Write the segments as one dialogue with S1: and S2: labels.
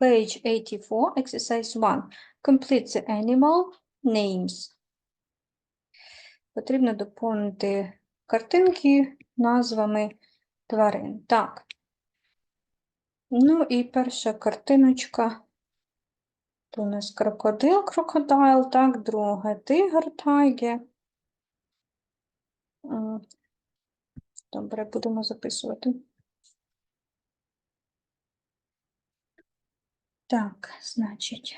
S1: Page 84, exercise 1. Complete the animal names. Потрібно доповнити картинки назвами тварин. Так. Ну і перша картиночка. То у нас крокодил, крокодайл, так, друге тигр, тайге. Добре, будемо записувати. Так, значить.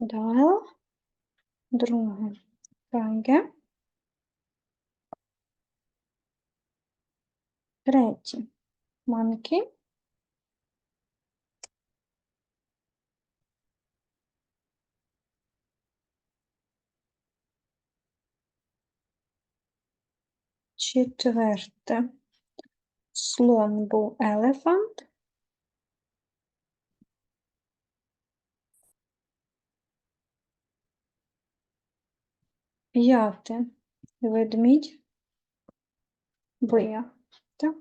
S1: Дайл. Друге. Тайге. Третє. Манкі. Четверте. Слон був елефант. П'яте. Ведмідь. Бия. Так.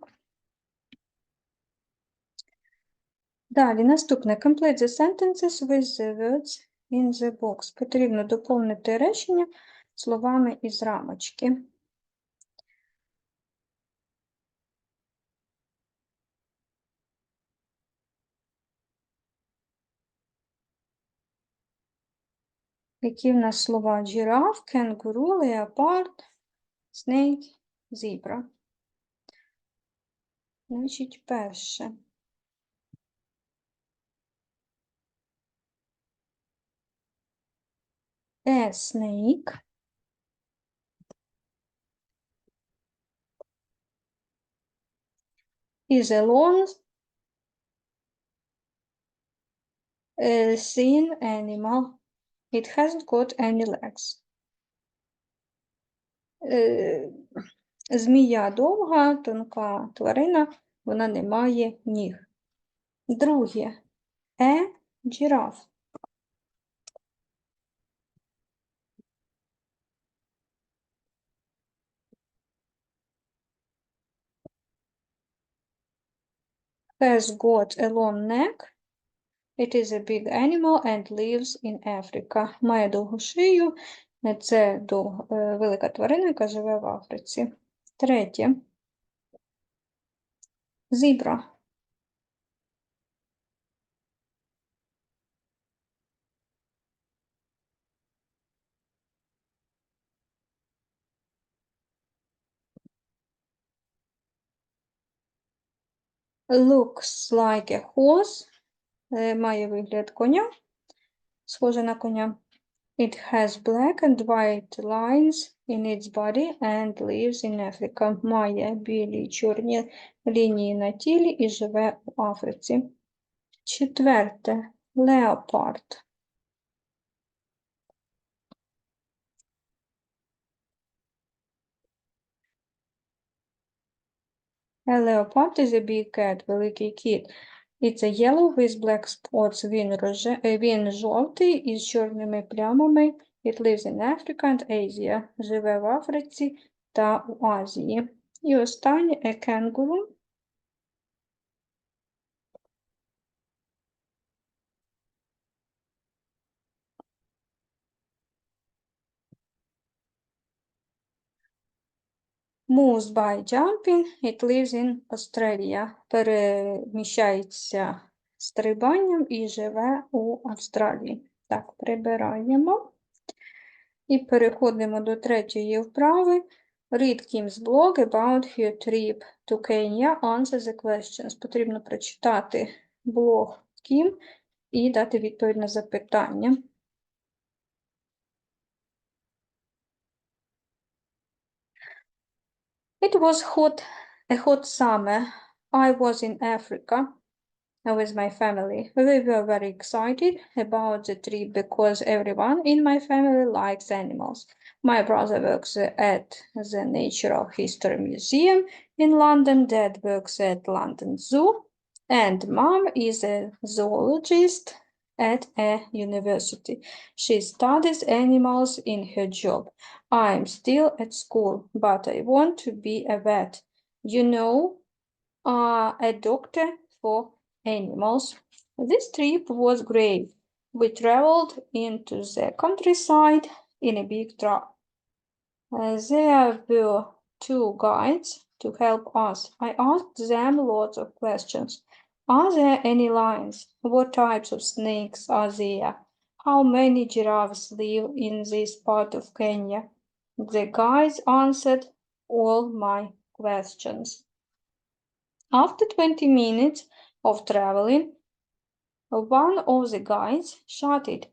S1: Далі, наступне. Complete the sentences with the words in the box. Потрібно доповнити речення словами із рамочки. Які в нас слова? Жираф, кенгуру, леопард, snake, зебра. Значить, перше. A snake is a long animal. It hasn't got any legs. Е, Змія довга, тонка тварина, вона не має ніг. Друге. Е жираф. Has got a long neck. It is a big animal and lives in Africa. Має довгу шию. Це дов- е, велика тварина, яка живе в Африці. Третє. Зібра. Looks like a horse. Е, Має вигляд коня. Схоже на коня. It has black and white lines in its body and lives in Africa. Має білі й чорні лінії на тілі і живе у Африці. Четверте. Леопард. A leopard is a big cat, великий кіт. It's a yellow with black spots. Він, роже... е, він жовтий із чорними плямами. It lives in Africa and Asia. Живе в Африці та у Азії. І останнє a kangaroo. Moves by jumping. It lives in Australia. Переміщається стрибанням і живе у Австралії. Так, прибираємо. І переходимо до третьої вправи. Read Kim's blog about her trip to Kenya. Answer the questions. Потрібно прочитати блог Кім і дати відповідь на запитання. It was hot, a hot summer. I was in Africa uh, with my family. We were very excited about the trip because everyone in my family likes animals. My brother works at the Natural History Museum in London, dad works at London Zoo, and mom is a zoologist at a university. She studies animals in her job. I'm still at school, but I want to be a vet. You know, uh, a doctor for animals. This trip was great. We traveled into the countryside in a big truck. Uh, there were two guides to help us. I asked them lots of questions. Are there any lions? What types of snakes are there? How many giraffes live in this part of Kenya? The guides answered all my questions. After 20 minutes of traveling, one of the guides shouted,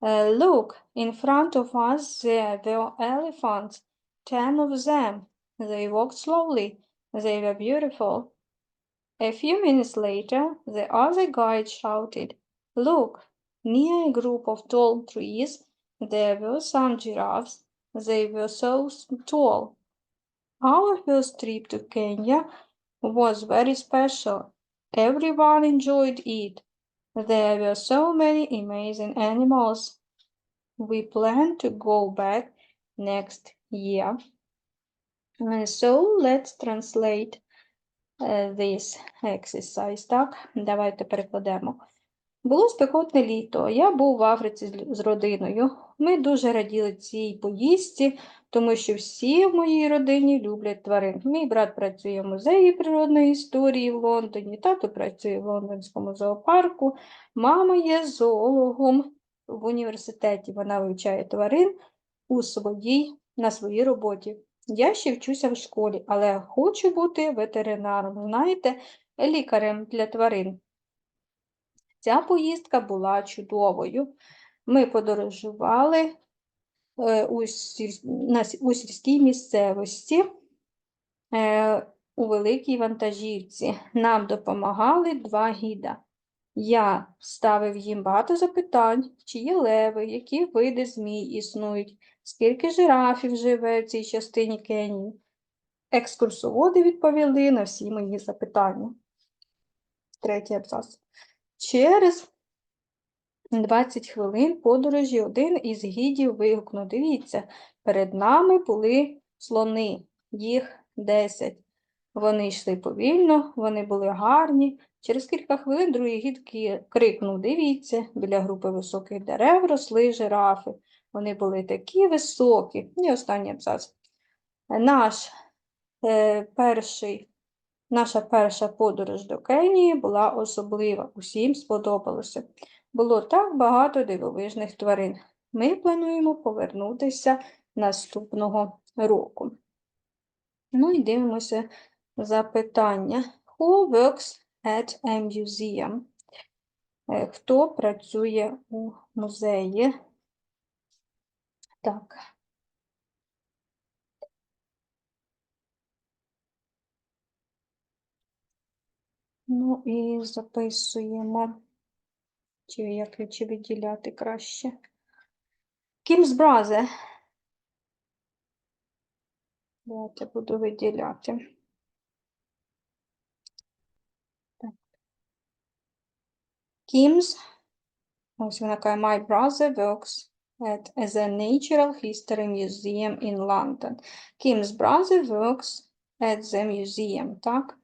S1: "Uh, Look, in front of us there were elephants, ten of them. They walked slowly. They were beautiful. A few minutes later, the other guide shouted, Look, near a group of tall trees, there were some giraffes. They were so tall. Our first trip to Kenya was very special. Everyone enjoyed it. There were so many amazing animals. We plan to go back next year. So let's translate this exercise. Так, давайте перекладемо. Було спекотне літо. Я був в Африці з родиною. Ми дуже раділи цій поїздці, тому що всі в моїй родині люблять тварин. Мій брат працює в музеї природної історії в Лондоні, тато працює в лондонському зоопарку, мама є зоологом в університеті. Вона вивчає тварин у своїй, на своїй роботі. Я ще вчуся в школі, але хочу бути ветеринаром, знаєте, лікарем для тварин. Ця поїздка була чудовою. Ми подорожували е, у, сільській місцевості е, у великій вантажівці. Нам допомагали два гіда. Я ставив їм багато запитань, чи є леви, які види змій існують, скільки жирафів живе в цій частині Кенії. Екскурсоводи відповіли на всі мої запитання. Третій абзац. Через 20 хвилин подорожі один із гідів вигукнув: Дивіться, перед нами були слони, їх 10. Вони йшли повільно, вони були гарні. Через кілька хвилин другий гід крикнув: Дивіться, біля групи високих дерев росли жирафи. Вони були такі високі. І останній абзац. Наш е, перший Наша перша подорож до Кенії була особлива, усім сподобалося. Було так багато дивовижних тварин. Ми плануємо повернутися наступного року. Ну і дивимося запитання. Who works at a museum? Е, Хто працює у музеї? Так. Ну і записуємо, чи як чи виділяти краще. Kim's brother. Давайте буду виділяти. Kim's, ось вона каже, my brother works at the Natural History Museum in London. Kim's brother works at the museum, так?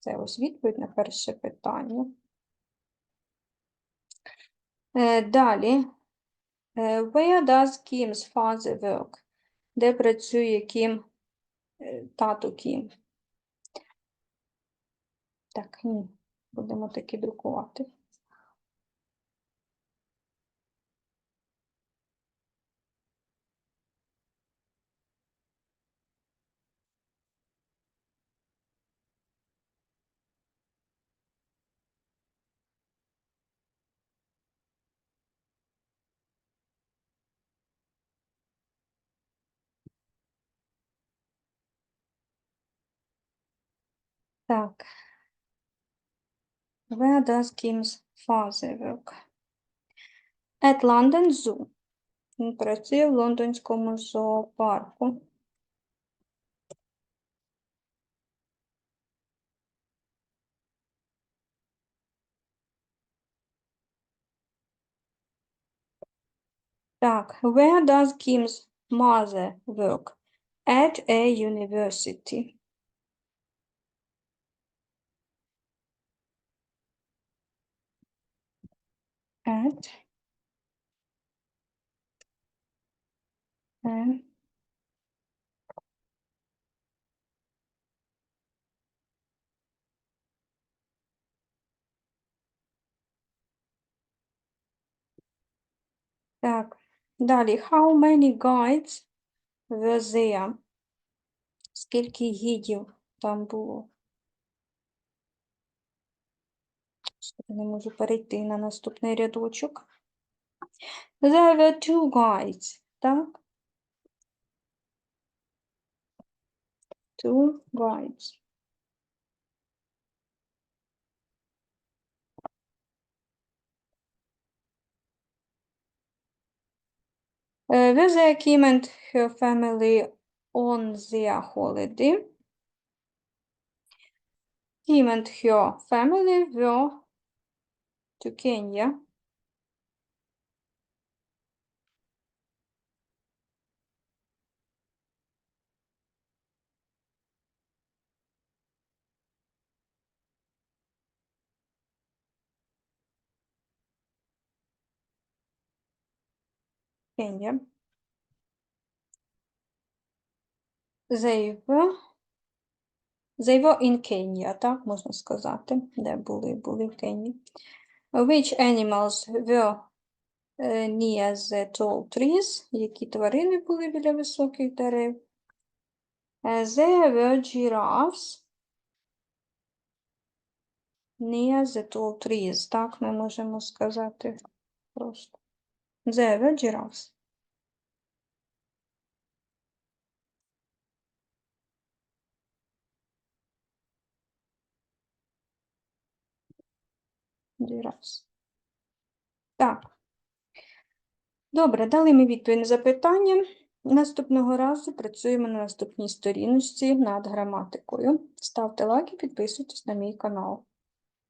S1: Це ось відповідь на перше питання. Е, Далі. Е, Where does Kim's father work? Де працює Кім, е, тато Кім? Так, ні, будемо таки друкувати. Так. Where does Kim's father work? At London Zoo. Він працює в лондонському зоопарку. Так, where does Kim's mother work? At a university. At a Так, далі. How many guides were there? Скільки гідів там було? Що я Не можу перейти на наступний рядочок. There were two guides, так? Two. Uh, were Kim and her family on their holiday? Kim and her family were to Kenya. Kenya. They were in Kenya, так можна сказати, де були, були в Кенії. Which animals were е, near the tall trees? Які тварини були біля високих дерев? Е, There were giraffes near the tall trees. Так ми можемо сказати просто. There were giraffes. Giraffes. Так. Добре, дали ми відповідь на запитання. Наступного разу працюємо на наступній сторіночці над граматикою. Ставте лайк і підписуйтесь на мій канал.